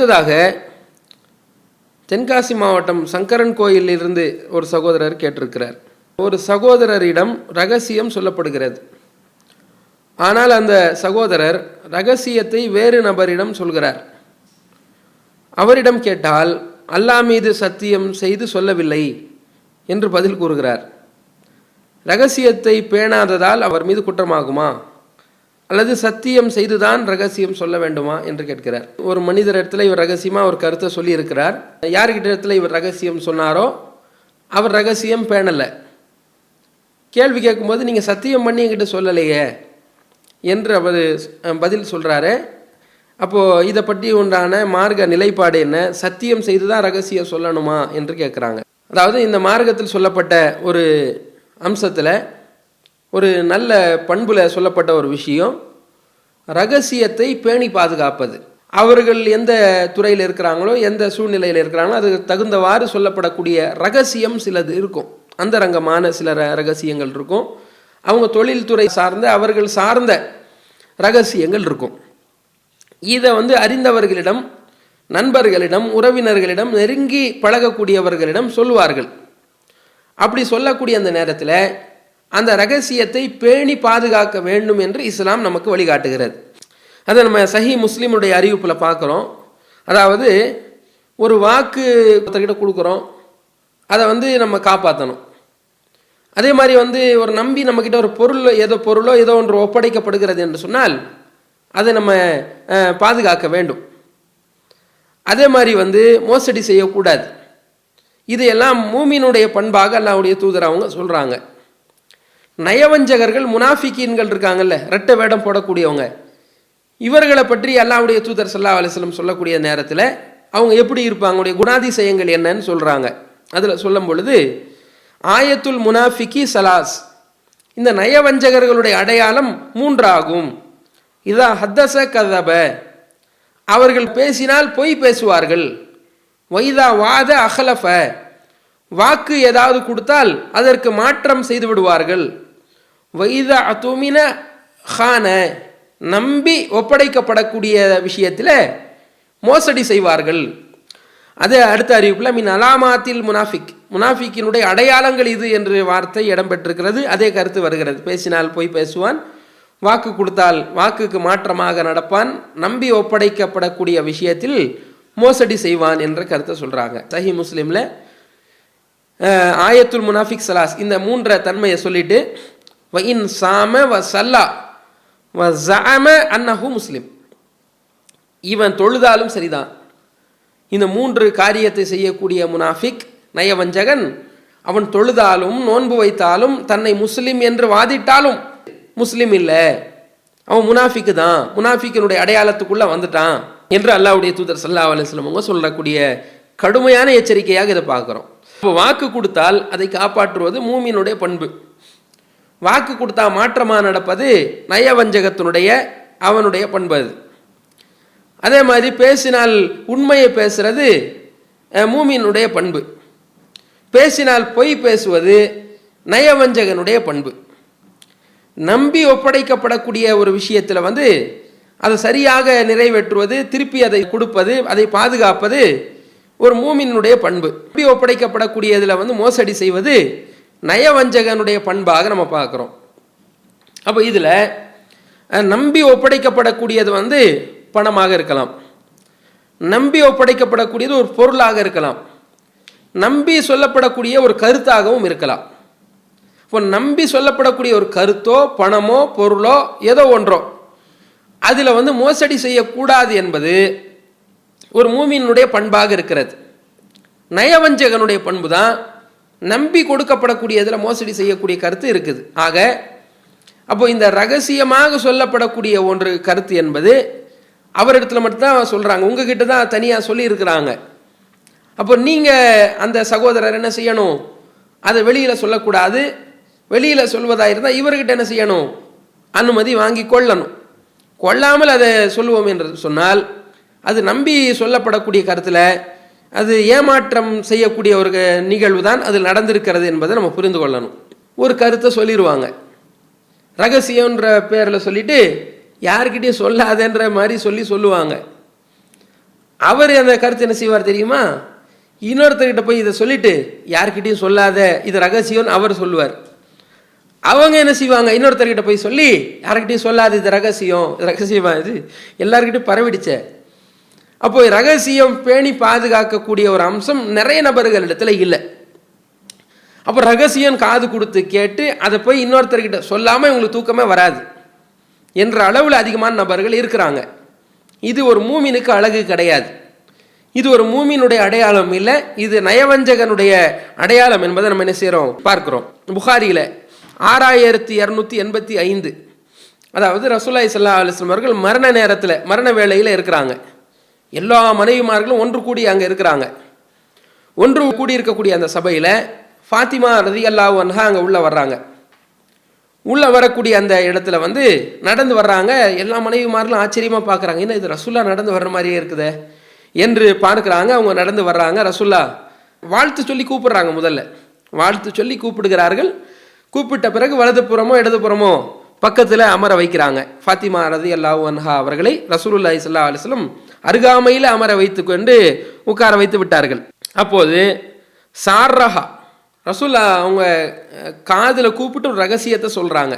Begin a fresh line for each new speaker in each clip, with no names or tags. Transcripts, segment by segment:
அடுத்ததாக தென்காசி மாவட்டம் சங்கரன் கோயிலிருந்து ஒரு சகோதரர் கேட்டிருக்கிறார். ஒரு சகோதரரிடம் ரகசியம் சொல்லப்படுகிறது. ஆனால் அந்த சகோதரர் ரகசியத்தை வேறு நபரிடம் சொல்கிறார். அவரிடம் கேட்டால் அல்லாஹ் மீது சத்தியம் செய்து சொல்லவில்லை என்று பதில் கூறுகிறார். ரகசியத்தை பேணாததால் அவர் மீது குற்றமாகுமா? அல்லது சத்தியம் செய்துதான் ரகசியம் சொல்ல வேண்டுமா என்று கேட்கிறார். ஒரு மனிதர் இடத்துல இவர் ரகசியமாக ஒரு கருத்தை சொல்லியிருக்கிறார். யாருக்கிட்ட யார்கிட்ட இடத்துல இவர் ரகசியம் சொன்னாரோ அவர் ரகசியம் பேணலை. கேள்வி கேட்கும்போது நீங்கள் சத்தியம் பண்ணி என்கிட்ட சொல்லலையே என்று அவர் பதில் சொல்கிறாரு அப்போது இதை பற்றி உண்டான மார்க்க நிலைப்பாடு என்ன? சத்தியம் செய்து தான் ரகசியம் சொல்லணுமா என்று கேட்குறாங்க. அதாவது இந்த மார்க்கத்தில் சொல்லப்பட்ட ஒரு அம்சத்தில் ஒரு நல்ல பண்பில் சொல்லப்பட்ட ஒரு விஷயம். ரகசியத்தை பேணி பாதுகாப்பது. அவர்கள் எந்த துறையில் இருக்கிறாங்களோ எந்த சூழ்நிலையில் இருக்கிறாங்களோ அதுக்கு தகுந்தவாறு சொல்லப்படக்கூடிய ரகசியம் சிலது இருக்கும். அந்தரங்கமான சில ர- ரகசியங்கள் இருக்கும். அவங்க தொழில்துறை சார்ந்த அவர்கள் சார்ந்த ரகசியங்கள் இருக்கும். இதை வந்து அறிந்தவர்களிடம் நண்பர்களிடம் உறவினர்களிடம் நெருங்கி பழகக்கூடியவர்களிடம் சொல்லுவார்கள். அப்படி சொல்லக்கூடிய அந்த நேரத்தில் அந்த ரகசியத்தை பேணி பாதுகாக்க வேண்டும் என்று இஸ்லாம் நமக்கு வழிகாட்டுகிறது. அதை நம்ம சஹி முஸ்லீமுடைய அறிவிப்பில் பார்க்குறோம். அதாவது ஒரு வாக்கு ஒருத்தர்கிட்ட கொடுக்குறோம். அதை வந்து நம்ம காப்பாற்றணும் அதே மாதிரி வந்து ஒரு நம்பி நம்மக்கிட்ட ஒரு பொருள் ஏதோ பொருளோ ஏதோ ஒன்று ஒப்படைக்கப்படுகிறது என்று சொன்னால் அதை நம்ம பாதுகாக்க வேண்டும். அதே மாதிரி வந்து மோசடி செய்யக்கூடாது. இதையெல்லாம் மூமியினுடைய பண்பாக அல்லாவுடைய தூதர் அவங்க சொல்கிறாங்க நயவஞ்சகர்கள் முனாஃபிகீன்கள் இருக்காங்கல்ல ரெட்டை வேடம் போடக்கூடியவங்க. இவர்களை பற்றி அல்லாவுடைய தூதர் சல்லா அலிஸ்லம் சொல்லக்கூடிய நேரத்தில் அவங்க எப்படி இருப்பாங்க? அவங்களுடைய குணாதிசயங்கள் என்னன்னு சொல்கிறாங்க அதில் சொல்லும் பொழுது ஆயத்துல் முனாஃபிகி சலாஸ். இந்த நயவஞ்சகர்களுடைய அடையாளம் மூன்றாகும். இதா ஹத்தச கதப. அவர்கள் பேசினால் பொய் பேசுவார்கள். வைதா வாத அகலஃப வாக்கு ஏதாவது கொடுத்தால் அதற்கு மாற்றம் செய்து விடுவார்கள். வைத அத்துமின ஹான நம்பி ஒப்படைக்கப்படக்கூடிய விஷயத்தில் மோசடி செய்வார்கள். அது அடுத்த அறிவிப்பில் மின் அலாமாத்தில் முனாஃபிக். முனாஃபிக்கினுடைய அடையாளங்கள் இது என்று வார்த்தை இடம்பெற்றிருக்கிறது. அதே கருத்து வருகிறது. பேசினால் போய் பேசுவான் வாக்கு கொடுத்தால் வாக்குக்கு மாற்றமாக நடப்பான் நம்பி ஒப்படைக்கப்படக்கூடிய விஷயத்தில் மோசடி செய்வான் என்ற கருத்தை சொல்கிறாங்க சஹி முஸ்லீமில் ஆயத்துல் முனாஃபிக் சலாஸ் இந்த மூன்ற தன்மையை சொல்லிட்டு வ இன் சாம வ சல்லா வ ஜாம அன்னஹு முஸ்லிம். இவன் தொழுதாலும் சரிதான். இந்த மூன்று காரியத்தை செய்யக்கூடிய முனாஃபிக் நயவஞ்சகன் அவன் தொழுதாலும் நோன்பு வைத்தாலும் தன்னை முஸ்லிம் என்று வாதிட்டாலும் முஸ்லிம் இல்லை. அவன் முனாஃபிக்கு தான். முனாஃபிக்கினுடைய அடையாளத்துக்குள்ளே வந்துட்டான் என்று அல்லாவுடைய தூதர் சல்லா அலுவலம் அவங்க சொல்லக்கூடிய கடுமையான எச்சரிக்கையாக இதை பார்க்குறோம். இப்போ வாக்கு கொடுத்தால் அதை காப்பாற்றுவது மூமியினுடைய பண்பு. வாக்கு கொடுத்தா மாற்றமாக நடப்பது நயவஞ்சகத்தினுடைய அவனுடைய பண்பு அது. அதே மாதிரி பேசினால் உண்மையை பேசுறது மூமியினுடைய பண்பு. பேசினால் பொய் பேசுவது நயவஞ்சகனுடைய பண்பு. நம்பி ஒப்படைக்கப்படக்கூடிய ஒரு விஷயத்தில் வந்து அதை சரியாக நிறைவேற்றுவது திருப்பி அதை கொடுப்பது அதை பாதுகாப்பது ஒரு மூமினுடைய பண்பு. நம்பி ஒப்படைக்கப்படக்கூடியதில் வந்து மோசடி செய்வது நயவஞ்சகனுடைய பண்பாக நம்ம பார்க்குறோம். அப்போ இதில் நம்பி ஒப்படைக்கப்படக்கூடியது வந்து பணமாக இருக்கலாம். நம்பி ஒப்படைக்கப்படக்கூடியது ஒரு பொருளாக இருக்கலாம். நம்பி சொல்லப்படக்கூடிய ஒரு கருத்தாகவும் இருக்கலாம். இப்போ நம்பி சொல்லப்படக்கூடிய ஒரு கருத்தோ பணமோ பொருளோ ஏதோ ஒன்றோ அதில் வந்து மோசடி செய்யக்கூடாது என்பது ஒரு மூமியினுடைய பண்பாக இருக்கிறது. நயவஞ்சகனுடைய பண்பு தான் நம்பி கொடுக்கப்படக்கூடியதில் மோசடி செய்யக்கூடிய கருத்து இருக்குது. ஆக அப்போ இந்த ரகசியமாக சொல்லப்படக்கூடிய ஒன்று கருத்து என்பது அவரிடத்துல மட்டும்தான் சொல்கிறாங்க உங்ககிட்ட தான் தனியாக சொல்லியிருக்கிறாங்க. அப்போ நீங்கள் அந்த சகோதரர் என்ன செய்யணும்? அதை வெளியில் சொல்லக்கூடாது. வெளியில் சொல்வதாக இருந்தால் இவர்கிட்ட என்ன செய்யணும்? அனுமதி வாங்கி கொள்ளணும். கொள்ளாமல் அதை சொல்லுவோம் என்று சொன்னால் அது நம்பி சொல்லப்படக்கூடிய கருத்தில் அது ஏமாற்றம் செய்யக்கூடிய ஒரு நிகழ்வு தான் அதில் நடந்திருக்கிறது என்பதை நம்ம புரிந்து கொள்ளணும். ஒரு கருத்தை சொல்லிடுவாங்க ரகசியம்ன்ற பேரில் சொல்லிட்டு யார்கிட்டயும் சொல்லாதன்ற மாதிரி சொல்லி சொல்லுவாங்க. அவர் அந்த கருத்து என்ன செய்வார் தெரியுமா? இன்னொருத்தர்கிட்ட போய் இதை சொல்லிட்டு யார்கிட்டையும் சொல்லாத இது ரகசியம்னு அவர் சொல்லுவார். அவங்க என்ன செய்வாங்க? இன்னொருத்தர்கிட்ட போய் சொல்லி யார்கிட்டையும் சொல்லாது இது ரகசியம் இது ரகசியமா இது? எல்லார்கிட்டயும் பரவிடுச்சேன் அப்போ ரகசியம் பேணி பாதுகாக்கக்கூடிய ஒரு அம்சம் நிறைய நபர்களிடத்துல இல்லை. அப்போ ரகசியம் காது கொடுத்து கேட்டு அதை போய் இன்னொருத்தர்கிட்ட சொல்லாமல் இவங்களுக்கு தூக்கமே வராது என்ற அளவில் அதிகமான நபர்கள் இருக்கிறாங்க. இது ஒரு மூமினுக்கு அழகு கிடையாது. இது ஒரு மூமினுடைய அடையாளம் இல்லை. இது நயவஞ்சகனுடைய அடையாளம் என்பதை நம்ம என்ன செய்கிறோம் பார்க்குறோம். புகாரியில் ஆறாயிரத்தி இரநூத்தி எண்பத்தி ஐந்து அதாவது ரசூலாய் சல்லா அலுவலம் அவர்கள் மரண நேரத்தில் மரண வேளையில் இருக்கிறாங்க. எல்லா மனைவிமார்களும் ஒன்று கூடி அங்கே இருக்கிறாங்க. ஒன்று கூடி இருக்கக்கூடிய அந்த சபையில் ஃபாத்திமா ரதி அல்லாஹ் அன்ஹா அங்கே உள்ளே வர்றாங்க. உள்ளே வரக்கூடிய அந்த இடத்துல வந்து நடந்து வர்றாங்க. எல்லா மனைவிமார்களும் ஆச்சரியமாக பார்க்குறாங்க என்ன இது ரசுல்லா நடந்து வர்ற மாதிரியே இருக்குதே என்று பார்க்குறாங்க. அவங்க நடந்து வர்றாங்க. ரசுல்லா வாழ்த்து சொல்லி கூப்பிடுறாங்க முதல்ல. வாழ்த்து சொல்லி கூப்பிடுகிறார்கள். கூப்பிட்ட பிறகு வலதுபுறமோ இடதுபுறமோ பக்கத்தில் அமர வைக்கிறாங்க. ஃபாத்திமா ரதி அல்லாஹ் அன்ஹா அவர்களை ரசூலுல்லாஹி ஸல்லல்லாஹு அலைஹி வஸல்லம் அருகாமையில் அமர வைத்து கொண்டு உட்கார வைத்து விட்டார்கள். அப்போது சார்ரஹா ரசூல்லா அவங்க காதில் கூப்பிட்டு ஒரு ரகசியத்தை சொல்கிறாங்க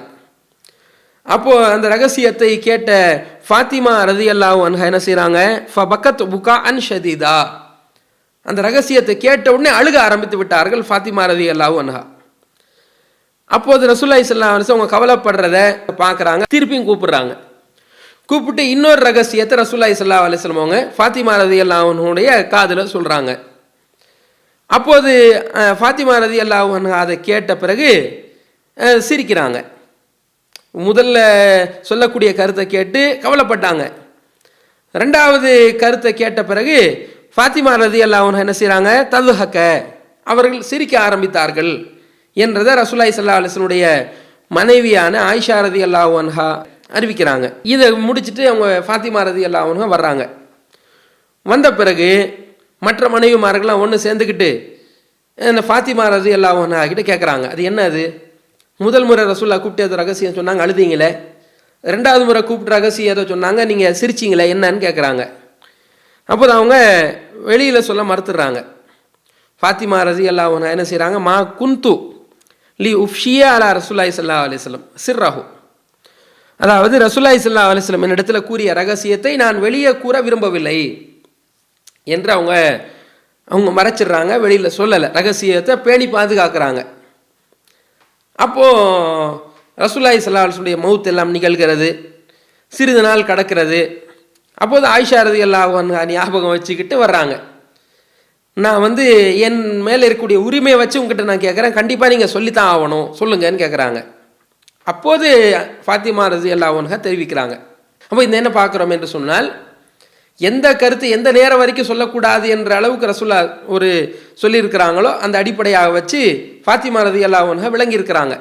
அப்போ அந்த ரகசியத்தை கேட்ட ஃபாத்திமா ரதி அல்லாஹ் அன்ஹா என்ன செய்கிறாங்க ஃப பக்கத் புகா அன் ஷதீதா. அந்த ரகசியத்தை கேட்ட உடனே அழுக ஆரம்பித்து விட்டார்கள் ஃபாத்திமா ரதி அல்லாஹ் அன்ஹா. அப்போது ரசூல்லா இஸ்லாம் அவங்க கவலைப்படுறத பார்க்குறாங்க திருப்பியும் கூப்பிடுறாங்க. கூப்பிட்டு இன்னொரு ரகசியத்தை ரசூல்லாய் சல்லா அலிஸ்லம் அவங்க ஃபாத்திமா ரதி அல்லாஹனுடைய காதில் சொல்கிறாங்க அப்போது ஃபாத்திமா ரதி அல்லாஹன் அதை கேட்ட பிறகு சிரிக்கிறாங்க. முதல்ல சொல்லக்கூடிய கருத்தை கேட்டு கவலைப்பட்டாங்க. ரெண்டாவது கருத்தை கேட்ட பிறகு ஃபாத்திமா ரதி அல்லாஹன் என்ன செய்கிறாங்க ததுஹக்க அவர்கள் சிரிக்க ஆரம்பித்தார்கள். என்றதை ரசூலாய் சல்லா அலிஸ்னுடைய மனைவியான ஆயிஷா ரதி அல்லாஹன்ஹா அறிவிக்கிறாங்க. இதை முடிச்சுட்டு அவங்க ஃபாத்திமா ரதி அவனுங்க வர்றாங்க. வந்த பிறகு மற்ற மனைவிமார்கள்லாம் ஒன்று சேர்ந்துக்கிட்டு இந்த ஃபாத்திமா ரதி அல்லாஹ் கிட்ட கேட்குறாங்க அது என்ன அது? முதல் முறை ரசூல்லா கூப்பிட்டு ரகசியம் சொன்னாங்க அழுதீங்களே. ரெண்டாவது முறை கூப்பிட்டு ரகசியம் ஏதோ சொன்னாங்க நீங்கள் சிரிச்சிங்களே என்னன்னு கேட்குறாங்க அப்போது அவங்க வெளியில் சொல்ல மறுத்துடுறாங்க. ஃபாத்திமா ரதி அல்லாஹ் என்ன செய்கிறாங்க மா குந்து லி உஃப்ஷியா அலா ரசூல்லாய் சல்லா அலிஸ்லம் சிர்ராஹு. அதாவது ரசுல்லாய் சல்லா அலுவலம் என்னிடத்துல கூறிய ரகசியத்தை நான் வெளியே கூற விரும்பவில்லை என்று அவங்க அவங்க மறைச்சிடுறாங்க வெளியில் சொல்லலை. ரகசியத்தை பேணி பாதுகாக்கிறாங்க. அப்போது ரசுல்லாய் சல்லா அலுவலுடைய மவுத் எல்லாம் நிகழ்கிறது சிறிது நாள் கடக்கிறது. அப்போது ஆயிஷாரதி எல்லாம் ஞாபகம் வச்சுக்கிட்டு வர்றாங்க. நான் வந்து என் மேலே இருக்கக்கூடிய உரிமையை வச்சு உங்ககிட்ட நான் கேட்குறேன். கண்டிப்பாக நீங்கள் சொல்லித்தான் ஆகணும். சொல்லுங்கன்னு கேட்குறாங்க. அப்போது ஃபாத்திமா ரதி அல்லாஹன்ஹா தெரிவிக்கிறாங்க. அப்போ இந்த என்ன பார்க்குறோம் என்று சொன்னால் எந்த கருத்து எந்த நேரம் வரைக்கும் சொல்லக்கூடாது என்ற அளவுக்கு ரசுல்லா ஒரு சொல்லியிருக்கிறாங்களோ அந்த அடிப்படையாக வச்சு ஃபாத்திமா ரதி அல்லாஹன்ஹா விளங்கியிருக்கிறாங்க.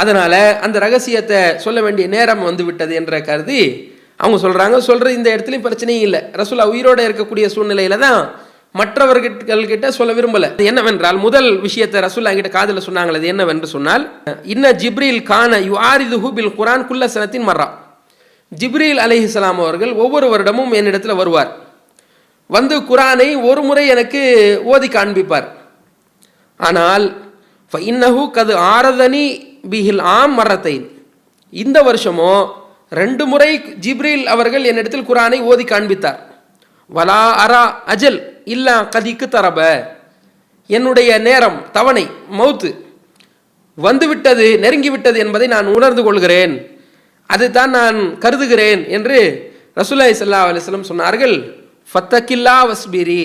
அதனால் அந்த ரகசியத்தை சொல்ல வேண்டிய நேரம் வந்து விட்டது என்ற கருதி அவங்க சொல்கிறாங்க சொல்கிற இந்த இடத்துலையும் பிரச்சனையும் இல்லை. ரசுல்லா உயிரோடு இருக்கக்கூடிய சூழ்நிலையில தான் மற்றவர்கள்கிட்ட சொல்ல விரும்பல. என்னவென்றால் முதல் விஷயத்தை ரசூல்லா கிட்ட காதில் சொன்னாங்களே அது என்னவென்று சொன்னால் இன்ன ஜிப்ரீல் கான யு ஆரிது ஹூபில் குரான் குல்ல சனத்தின் மர்ரா. ஜிப்ரீல் அலைஹிஸ்ஸலாம் அவர்கள் ஒவ்வொரு வருடமும் என்னிடத்தில் வருவார். வந்து குரானை ஒரு முறை எனக்கு ஓதி காண்பிப்பார். ஆனால் இன்னஹு கது ஆரதனி பிஹில் ஆம் மரத்தை இந்த வருஷமோ ரெண்டு முறை ஜிப்ரீல் அவர்கள் என்னிடத்தில் குரானை ஓதி காண்பித்தார். வலா அரா அஜல் இல்லா கதிக்கு தரப என்னுடைய நேரம் தவணை மவுத்து. வந்துவிட்டது நெருங்கிவிட்டது என்பதை நான் உணர்ந்து கொள்கிறேன். அதுதான் நான் கருதுகிறேன் என்று ரசூலாய் சல்லா அலிஸ்லம் சொன்னார்கள். ஃபத்தக்கில்லா வஸ்பிரி.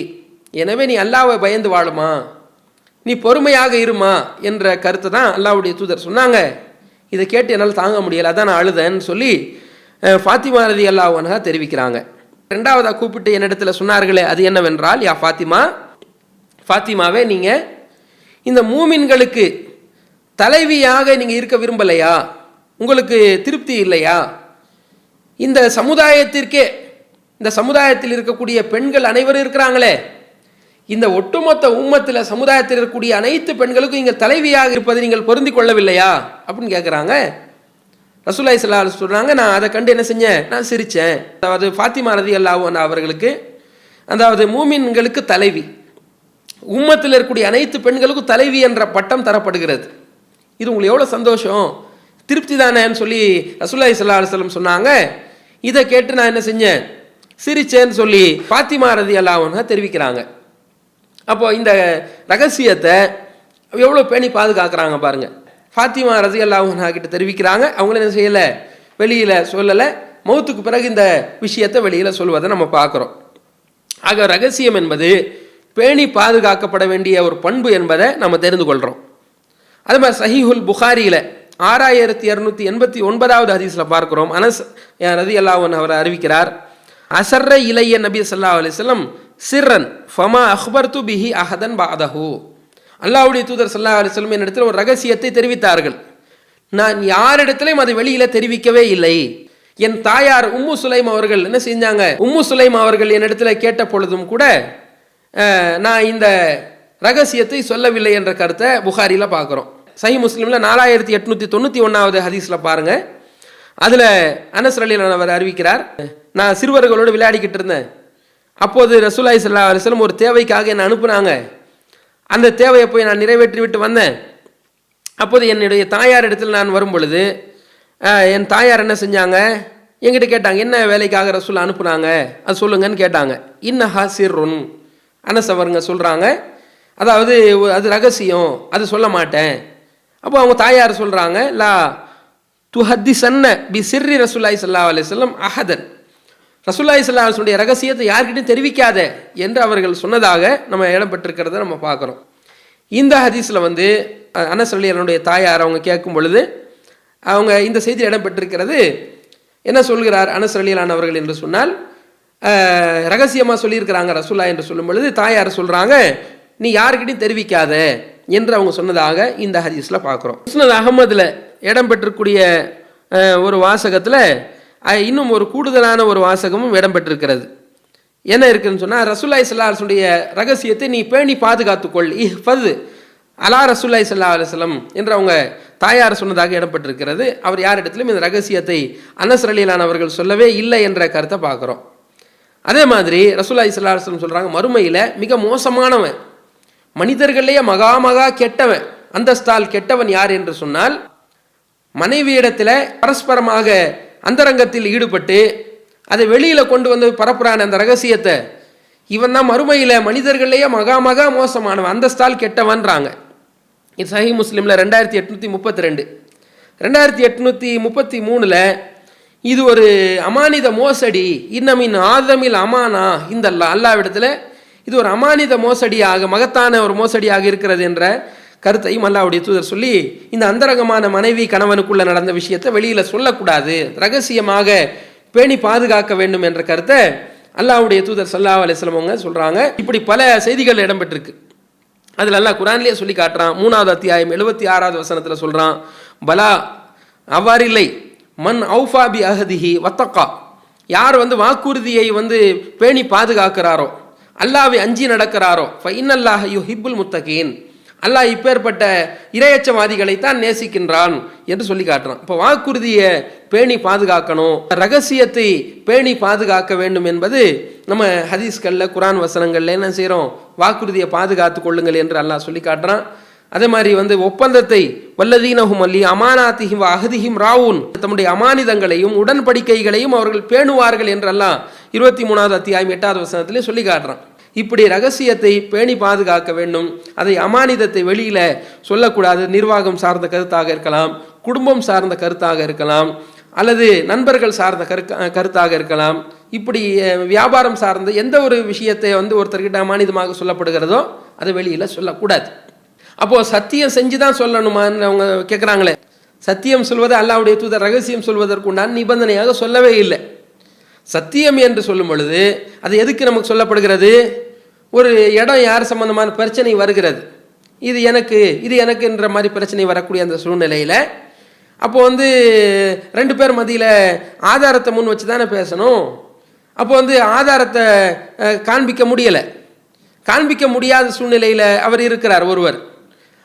எனவே நீ அல்லாவை பயந்து வாழுமா? நீ பொறுமையாக இருமா? என்ற கருத்தை தான் அல்லாவுடைய தூதர் சொன்னாங்க. இதை கேட்டு என்னால் தாங்க முடியலை. அதான் நான் அழுதேன்னு சொல்லி அஹ், ஃபாத்திமா ரதி அல்லாஹன்ஹா தெரிவிக்கிறாங்க. ரெண்டாவதாக கூப்பிட்டு என்னிடத்தில் சொன்னார்களே அது என்னவென்றால் யா ஃபாத்திமா ஃபாத்திமாவே நீங்கள் இந்த மூமின்களுக்கு தலைவியாக நீங்கள் இருக்க விரும்பலையா? உங்களுக்கு திருப்தி இல்லையா? இந்த சமுதாயத்திற்கே இந்த சமுதாயத்தில் இருக்கக்கூடிய பெண்கள் அனைவரும் இருக்கிறாங்களே. இந்த ஒட்டுமொத்த உம்மத்தில் சமுதாயத்தில் இருக்கக்கூடிய அனைத்து பெண்களுக்கும் இங்கே தலைவியாக இருப்பதை நீங்கள் பொருந்தி கொள்ளவில்லையா? அப்படின்னு கேட்குறாங்க ரசூலாய் சல்லா சொல்கிறாங்க நான் அதை கண்டு என்ன செஞ்சேன்? நான் சிரித்தேன் அதாவது ஃபாத்திமா ரதி அல்லாஹ் அவர்களுக்கு அதாவது மூமின்களுக்கு தலைவி. உம்மத்தில் இருக்கக்கூடிய அனைத்து பெண்களுக்கும் தலைவி என்ற பட்டம் தரப்படுகிறது. இது உங்களுக்கு எவ்வளோ சந்தோஷம்? திருப்தி தானேன்னு சொல்லி ரசூல்லாய் சல்லா அலுவலம் சொன்னாங்க. இதை கேட்டு நான் என்ன செஞ்சேன்? சிரிச்சேன்னு சொல்லி பாத்திமா ரதி அல்லாஹ்னா தெரிவிக்கிறாங்க. அப்போது இந்த ரகசியத்தை எவ்வளோ பேணி பாதுகாக்கிறாங்க பாருங்கள் ஃபாத்திமா ரதி அல்லாஹா கிட்ட தெரிவிக்கிறாங்க. அவங்கள என்ன செய்யலை? வெளியில் சொல்லலை. மௌத்துக்கு பிறகு இந்த விஷயத்தை வெளியில் சொல்வதை நம்ம பார்க்குறோம். ஆக ரகசியம் என்பது பேணி பாதுகாக்கப்பட வேண்டிய ஒரு பண்பு என்பதை நம்ம தெரிந்து கொள்கிறோம் அது மாதிரி சஹிஹுல் புகாரியில் ஆறாயிரத்தி இரநூத்தி எண்பத்தி ஒன்பதாவது ஹதீஸில் பார்க்குறோம். அனஸ் ரதி அல்லாஹன் அவர் அறிவிக்கிறார். அசர்ர இளைய நபி சல்லா அலிஸ்லம் சிர்ரன் ஃபமா அஹ்பர்து பிஹி அஹதன் பாதஹு அல்லாவுடைய தூதர் சல்லா அலைஹி என்னிடத்தில் ஒரு ரகசியத்தை தெரிவித்தார்கள். நான் யாரிடத்திலையும் அதை வெளியில தெரிவிக்கவே இல்லை. என் தாயார் உம்மு சுலைம் அவர்கள் என்ன செஞ்சாங்க? உம்மு சுலைம் அவர்கள் என்னிடத்துல கேட்ட பொழுதும் கூட நான் இந்த ரகசியத்தை சொல்லவில்லை என்ற கருத்தை புகாரியில் பார்க்குறோம். சஹி முஸ்லீமில் நாலாயிரத்தி எட்நூத்தி தொண்ணூற்றி ஒன்றாவது ஹதீஸில் பாருங்கள் அதில் அனஸ் அவர் அறிவிக்கிறார் நான் சிறுவர்களோடு விளையாடிக்கிட்டு இருந்தேன். அப்போது ரசூலாய் சல்லா அலிஸ்லம் ஒரு தேவைக்காக என்னை அனுப்புனாங்க. அந்த தேவையை போய் நான் நிறைவேற்றி விட்டு வந்தேன். அப்போது என்னுடைய தாயார் இடத்தில் நான் வரும் பொழுது என் தாயார் என்ன செஞ்சாங்க? என்கிட்ட கேட்டாங்க என்ன வேலைக்காக ரசூல் அனுப்புனாங்க? அது சொல்லுங்கன்னு கேட்டாங்க. இன்ன சிர்ருன். அனஸ் அவருங்க சொல்கிறாங்க அதாவது அது ரகசியம் அது சொல்ல மாட்டேன். அப்போ அவங்க தாயார் சொல்கிறாங்க லா துஹத்தி சன்ன பி சிர்ரி ரசூல்லாய் சல்லா அலிஸ்லம் அஹதன். ரசூல்லாய் சல்லா ரகசியத்தை யார்கிட்டையும் தெரிவிக்காத என்று அவர்கள் சொன்னதாக நம்ம இடம்பெற்றிருக்கிறத நம்ம பார்க்குறோம். இந்த ஹதீஸில் வந்து அஹ், தாயார் அவங்க கேட்கும் பொழுது அவங்க இந்த செய்தி இடம்பெற்றிருக்கிறது என்ன சொல்கிறார் அனஸ் அவர்கள் என்று சொன்னால் ரகசியமாக சொல்லியிருக்கிறாங்க ரசுல்லா என்று சொல்லும் பொழுது தாயார் சொல்கிறாங்க நீ யாருக்கிட்டையும் தெரிவிக்காத என்று அவங்க சொன்னதாக இந்த ஹதீஸில் பார்க்குறோம். முஸ்னத் அகமதில் இடம்பெற்றக்கூடிய ஒரு வாசகத்தில் இன்னும் ஒரு கூடுதலான ஒரு வாசகமும் இடம்பெற்றிருக்கிறது. என்ன இருக்குன்னு சொன்னால் ரசூல்லாய் சல்லாஹுடைய ரகசியத்தை நீ பேணி பாதுகாத்துக்கொள். இஃபது அலா ரசூல்லாய் சல்லா அலுவலம் என்று அவங்க தாயார் சொன்னதாக இடம்பெற்றிருக்கிறது. அவர் யாரிடத்திலும் இந்த ரகசியத்தை அனஸ் அலிலான் அவர்கள் சொல்லவே இல்லை என்ற கருத்தை பார்க்குறோம். அதே மாதிரி ரசூல்லாய் சல்லா அலுவலம் சொல்கிறாங்க மறுமையில் மிக மோசமானவன் மனிதர்களையே மகா மகா கெட்டவன் அந்தஸ்தால் கெட்டவன் யார்? என்று சொன்னால் மனைவியிடத்தில் பரஸ்பரமாக அந்தரங்கத்தில் ஈடுபட்டு அதை வெளியில் கொண்டு வந்து பரப்புறான அந்த ரகசியத்தை. இவன் தான் மறுமையில் மனிதர்களையே மகா மகா மோசமானவன் அந்தஸ்தால் கெட்டவன்றாங்க. இது சஹி முஸ்லீமில் ரெண்டாயிரத்தி எட்நூத்தி முப்பத்தி ரெண்டு. ரெண்டாயிரத்தி எட்நூத்தி முப்பத்தி மூணில் இது ஒரு அமானித மோசடி. இன்னமின் ஆதமில் அமானா இந்த அல்லா அல்லாவிடத்துல இது ஒரு அமானித மோசடியாக மகத்தான ஒரு மோசடியாக இருக்கிறது என்ற கருத்தையும் அல்லாவுடைய தூதர் சொல்லி இந்த அந்தரங்கமான மனைவி கணவனுக்குள்ள நடந்த விஷயத்தை வெளியில சொல்லக்கூடாது. ரகசியமாக பேணி பாதுகாக்க வேண்டும் என்ற கருத்தை அல்லாவுடைய தூதர் சல்லா அலிஸ்லம் சொல்கிறாங்க சொல்றாங்க. இப்படி பல செய்திகள் இடம்பெற்றிருக்கு. அதில் அல்லா குரான்லேயே சொல்லி காட்டுறான். மூணாவது அத்தியாயம் எழுபத்தி ஆறாவது வசனத்தில் சொல்றான் பலா அவ்வாறில்லை. மன் அவுஃபா பி அஹதிஹி வத்தக்கா. யார் வந்து வாக்குறுதியை வந்து பேணி பாதுகாக்கிறாரோ அல்லாவை அஞ்சி நடக்கிறாரோ ஃபைனல்லாஹ் யு ஹிப்புல் முத்தகீன். அல்லாஹ் இப்பேற்பட்ட இரையச்சவாதிகளை தான் நேசிக்கின்றான் என்று சொல்லி காட்டுறான். இப்போ வாக்குறுதியை பேணி பாதுகாக்கணும் ரகசியத்தை பேணி பாதுகாக்க வேண்டும் என்பது நம்ம ஹதீஸ்களில் குரான் வசனங்கள்ல என்ன செய்கிறோம் வாக்குறுதியை பாதுகாத்து கொள்ளுங்கள் என்று அல்லாஹ் சொல்லி காட்டுறான். அதே மாதிரி வந்து ஒப்பந்தத்தை வல்லதீனஹும் அல்லி அமானாத்திஹிம் அகதிஹிம் ராவுன் தம்முடைய அமானிதங்களையும் உடன்படிக்கைகளையும் அவர்கள் பேணுவார்கள் என்றெல்லாம் இருபத்தி மூணாவது அத்தியாயம் எட்டாவது வசனத்திலே சொல்லி காட்டுறான். இப்படி ரகசியத்தை பேணி பாதுகாக்க வேண்டும். அதை அமானிதத்தை வெளியில சொல்லக்கூடாது. நிர்வாகம் சார்ந்த கருத்தாக இருக்கலாம். குடும்பம் சார்ந்த கருத்தாக இருக்கலாம். அல்லது நண்பர்கள் சார்ந்த கரு கருத்தாக இருக்கலாம். இப்படி வியாபாரம் சார்ந்த எந்த ஒரு விஷயத்தை வந்து ஒருத்தர்கிட்ட அமானிதமாக சொல்லப்படுகிறதோ அதை வெளியில சொல்லக்கூடாது. அப்போ சத்தியம் செஞ்சு தான் சொல்லணுமான்னு அவங்க கேட்குறாங்களே சத்தியம் சொல்வது அல்லாவுடைய தூதர் ரகசியம் சொல்வதற்குண்டான நிபந்தனையாக சொல்லவே இல்லை. சத்தியம் என்று சொல்லும் பொழுது அது எதுக்கு நமக்கு சொல்லப்படுகிறது? ஒரு இடம் யார் சம்பந்தமான பிரச்சனை வருகிறது. இது எனக்கு இது எனக்குன்ற மாதிரி பிரச்சனை வரக்கூடிய அந்த சூழ்நிலையில் அப்போ வந்து ரெண்டு பேர் மதியில் ஆதாரத்தை முன் வச்சு தானே பேசணும். அப்போ வந்து ஆதாரத்தை காண்பிக்க முடியலை. காண்பிக்க முடியாத சூழ்நிலையில் அவர் இருக்கிறார் ஒருவர்.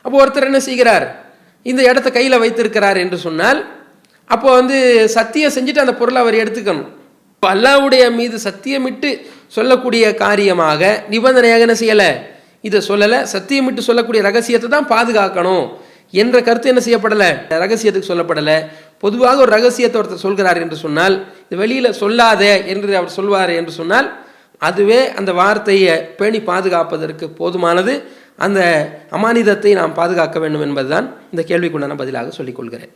அப்போ ஒருத்தர் என்ன செய்கிறார்? இந்த இடத்த கையில் வைத்திருக்கிறார் என்று சொன்னால் அப்போ வந்து சத்தியம் செஞ்சுட்டு அந்த பொருளை அவர் எடுத்துக்கணும். இப்போ அல்லாவுடைய மீது சத்தியமிட்டு சொல்லக்கூடிய காரியமாக நிபந்தனையாக என்ன செய்யலை? இதை சொல்லலை. சத்தியமிட்டு சொல்லக்கூடிய ரகசியத்தை தான் பாதுகாக்கணும் என்ற கருத்து என்ன செய்யப்படலை? ரகசியத்துக்கு சொல்லப்படலை. பொதுவாக ஒரு ரகசியத்தை ஒருத்தர் சொல்கிறார் என்று சொன்னால் இது வெளியில் சொல்லாதே என்று அவர் சொல்வார் என்று சொன்னால் அதுவே அந்த வார்த்தையை பேணி பாதுகாப்பதற்கு போதுமானது. அந்த அமானிதத்தை நாம் பாதுகாக்க வேண்டும் என்பதுதான் இந்த கேள்விக்குண்டான பதிலாக சொல்லிக் கொள்கிறேன்.